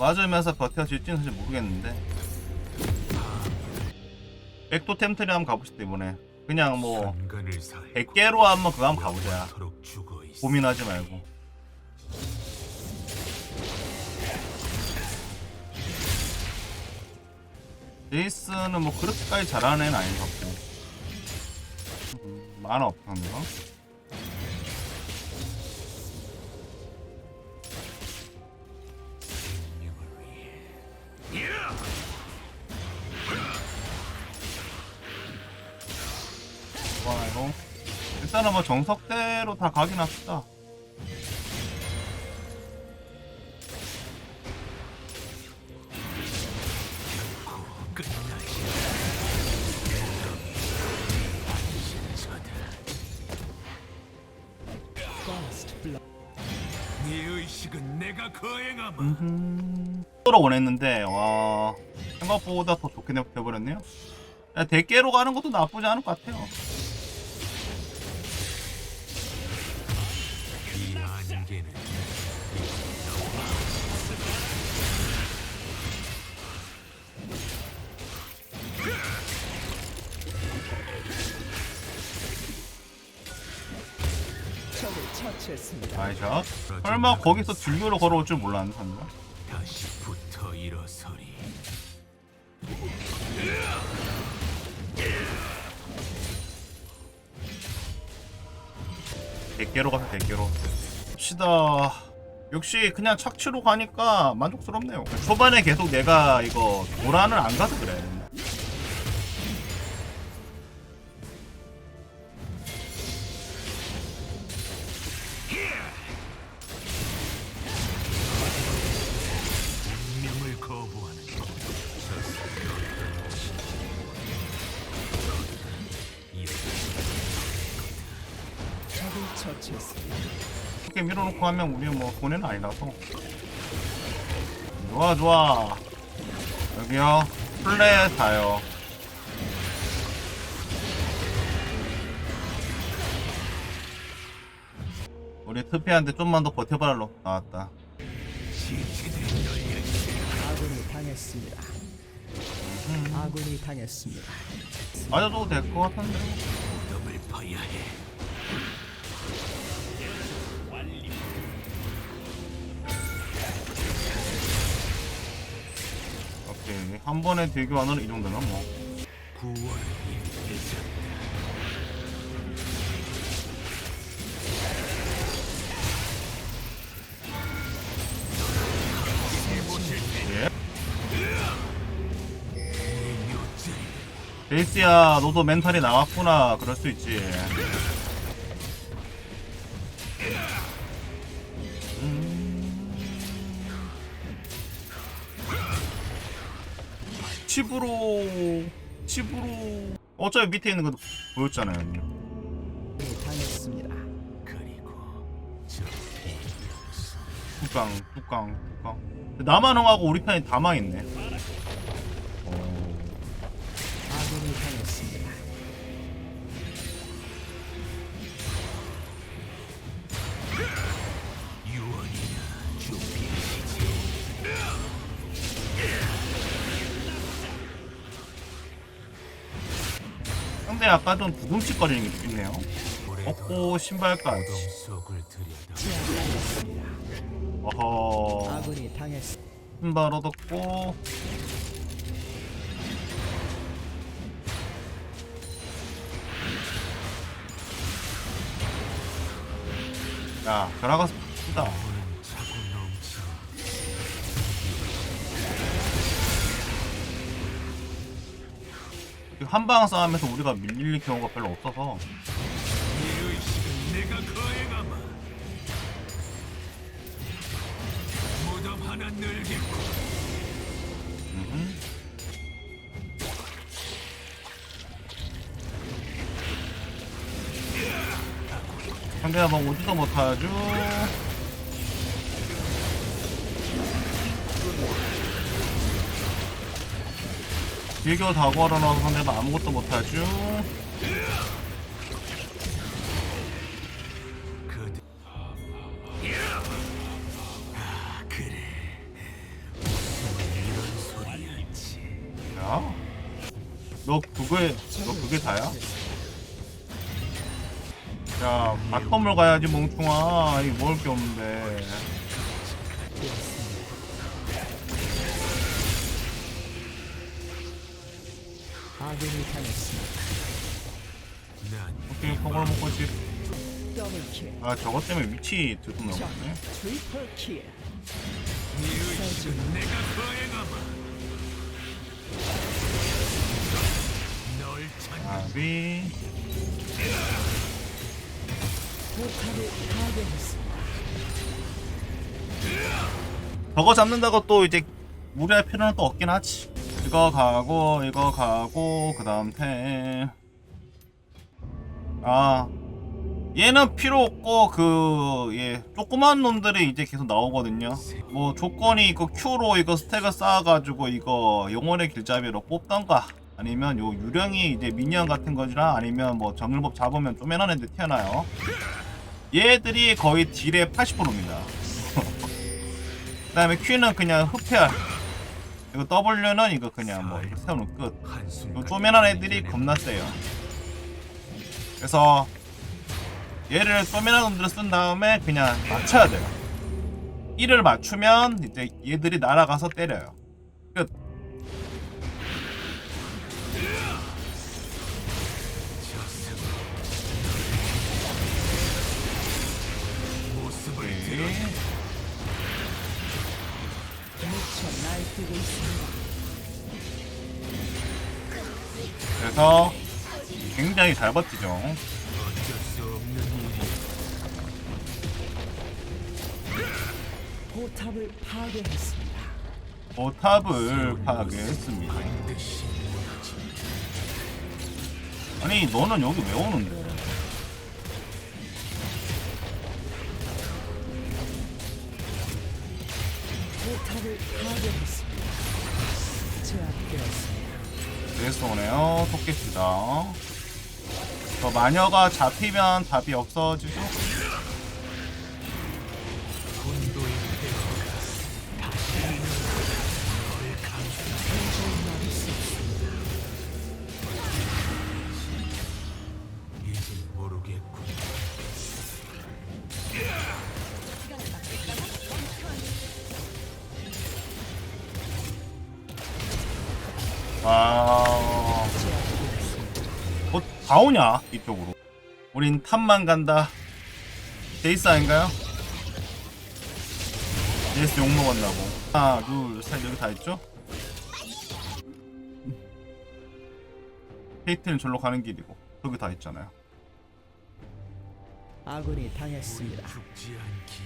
맞으면서 버텨질지는 사실 모르겠는데. 백도 템트리 한번 가보시다 이번에. 그냥 뭐 산간을 살고 100개로 한번 그거 한번 가보자. 고민하지 말고. 제이스는 뭐 그렇게까지 잘하는 애는 아닌 것 같고. 음, 만화 없던데요? 좋아요 일단은 뭐 정석대로 다 가긴 합시다 끝나지. 신처다. 네 의식은 내가 거행하마. 로 원했는데 와 생각보다 더 좋게 돼버렸네요 야, 대깨로 가는 것도 나쁘지 않을 것 같아요 처치했습니다. 나이샷 설마 거기서 딜교로 걸어올 줄 몰랐는 선가 다시 붙어 일어서리. 대깨로 가서 대깨로. 시다. 역시 그냥 착취로 가니까 만족스럽네요. 초반에 계속 내가 이거 도란을 안 가서 그래 적을 처치했습니다. 이렇게 밀어놓고 하면 우리 뭐 손해는 아니라서 좋아 좋아 여기요 플레이 다요 우리 트피한테 좀만 더 버텨봐라 나왔다 아군이 당했습니다. 아군이 당했습니다. 맞아도 될 것 같은데 무덤을 파야 해. 한 번에 딜교환은 이 정도면 뭐 임대자. 예. 베이스야 너도 멘탈이 나갔구나 그럴 수 있지 칩으로 칩으로 어차피 밑에 있는 거 보였잖아요 당했습니다. 뚜깡 뚜깡 뚜깡 나만 흥하고 우리 편이 다 망했네 아군이 당했습니다. 상대 아까 좀 두둠칫거리는 게 있네요. 없고 신발까지. 어허. 신발 얻었고. 야 들어가서 쓰다 한방 싸움에서 우리가 밀릴 경우가 별로 없어서. 상대가 뭐 오지도 못하죠 길겨 다 걸어놔서 상대방 아무것도 못하죠 너 그거에 너 그게 다야? 야, 밭건물 가야지 멍충아. 이 먹을 게 없는데. 아군이 당했습니다. 난 오케이 그걸 먹고 싶. 더블 킬. 아 저것 때문에 위치. 트리플 킬. 네 아비 포탑을 파괴했습니다. 저거 잡는다고 또 이제 무리할 필요는 또 없긴 하지. 이거 가고 이거 가고 그 다음 템. 아 얘는 필요 없고 그 예 조그만 놈들이 이제 계속 나오거든요. 뭐 조건이 이거 Q로 이거 스택을 쌓아가지고 이거 영혼의 길잡이로 뽑던가 아니면 요 유령이 이제 미니언 같은 거지라 아니면 뭐 정글법 잡으면 쪼매난 애들 튀어나요. 얘들이 거의 딜의 80%입니다. 그 다음에 Q는 그냥 흡혈 이거 W는 이거 그냥 뭐 세우는 끝. 요 쪼매난 애들이 겁나 세요. 그래서 얘를 쪼매난 놈들을 쓴 다음에 그냥 맞춰야 돼요. 1을 맞추면 이제 얘들이 날아가서 때려요. 끝. 오케이. 있습니다. 그래서 굉장히 잘 버티죠 포탑을 파괴했습니다. 포탑을 파괴했습니다 아니 너는 여기 왜 오는데 그래서 오네요. 토끼씨다. 저 마녀가 잡히면 답이 없어지죠 아... 뭐, 다 오냐, 이쪽으로. 우린 탑만 간다. 제이스 아닌가요? 제이스 욕 먹었나고. 하나, 둘, 셋, 여기 다 있죠? 페이트는 절로 가는 길이고, 여기 다 있잖아요. 아군이 당했습니다. 죽지 않기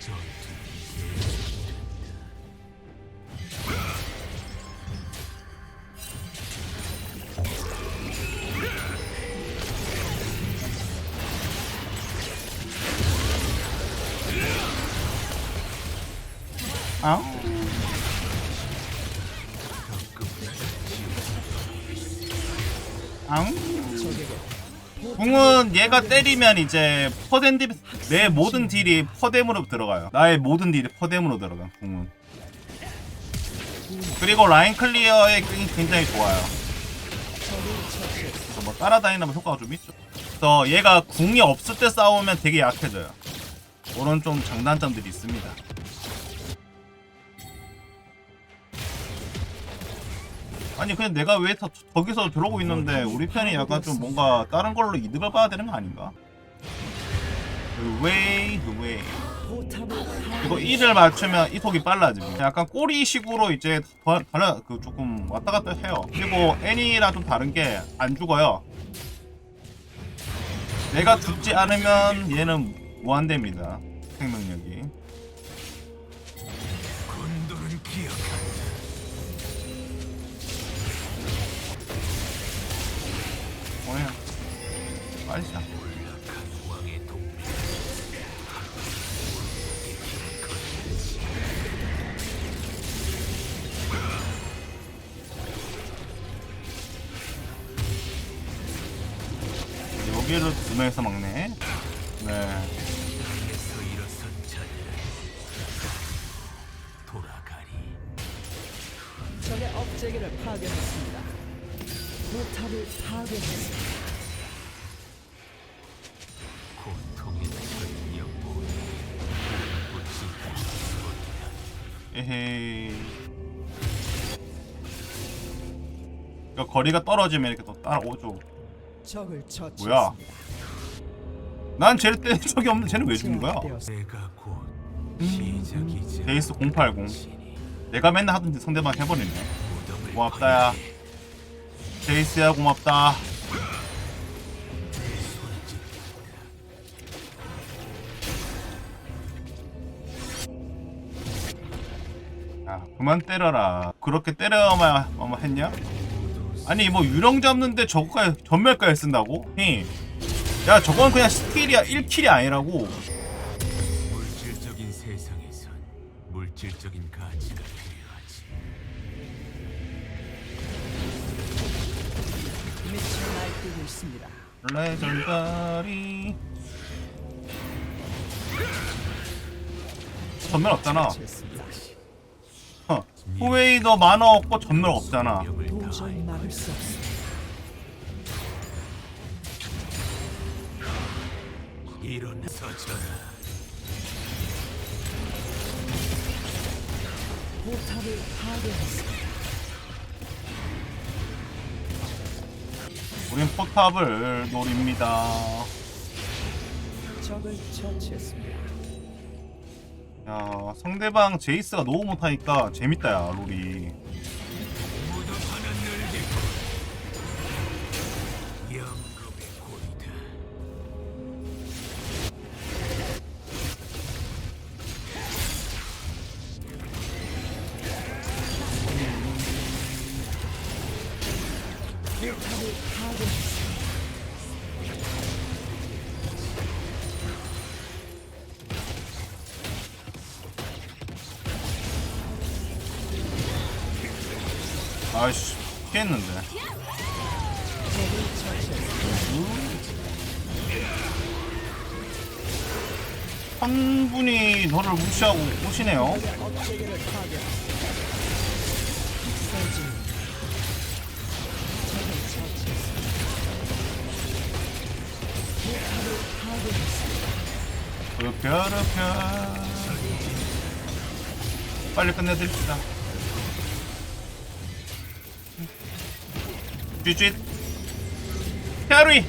전투 는 계속된다 아? 앙? 적에게 궁은 얘가 때리면 이제 딜, 내 모든 딜이 퍼뎀으로 들어가요. 나의 모든 딜이 퍼뎀으로 들어가, 궁은. 그리고 라인 클리어에 굉장히 좋아요. 그래서 뭐 따라다니는 뭐 효과가 좀 있죠. 그래서 얘가 궁이 없을 때 싸우면 되게 약해져요. 그런 좀 장단점들이 있습니다. 아니 그냥 내가 왜 저, 저기서 저러고 있는데 우리 편이 약간 좀 뭔가 다른 걸로 이득을 봐야 되는 거 아닌가? Way, the way. 이거 파괴. 1을 맞추면 이속이 빨라집니다. 약간 꼬리식으로 이제 더- 달라 그 조금 왔다 갔다 해요. 그리고 애니랑 좀 다른 게 안 죽어요. 내가 죽지 않으면 얘는 무한대입니다. 생명력이. 오네. 빨리 자. 여기를 두 명에서 막네. 네. 적의 업체계를 파괴했습니다. 포탑을 파괴했습니다. 고통의 천년보 에헤이. 그러니까 거리가 떨어지면 이렇게 또 따라오죠. 적을 처치했습니다. 뭐야? 난 쟤를 때린 적이 없는데 쟤는 왜 죽는 거야? 제압되었습니다. 내가 곧 시작이지 제이스 080. 신이 내가 맨날 하던 짓 상대방 해버리네. 고맙다야. 제이스야 고맙다. 야 그만 때려라. 그렇게 때려야만 뭐 했냐? 아니 뭐 유령 잡는데 저거까지 전멸까지 쓴다고? 히. 야 저건 그냥 스킬이야 1킬이 아니라고. 레전다리. 전멸 없잖아. 어. 후웨이 너 만화 없고 전멸 없잖아. 도저히 막을 포탑을 파괴했습 우린 포탑을 노립니다. 적을 처치했습니다. 야 상대방 제이스가 너무 못하니까 재밌다 야 롤이. 아이씨 피했는데. 한 분이 너를 무시하고 오시네요. 이렇게 빨리 끝내드립시다. 쥐쥐 캐리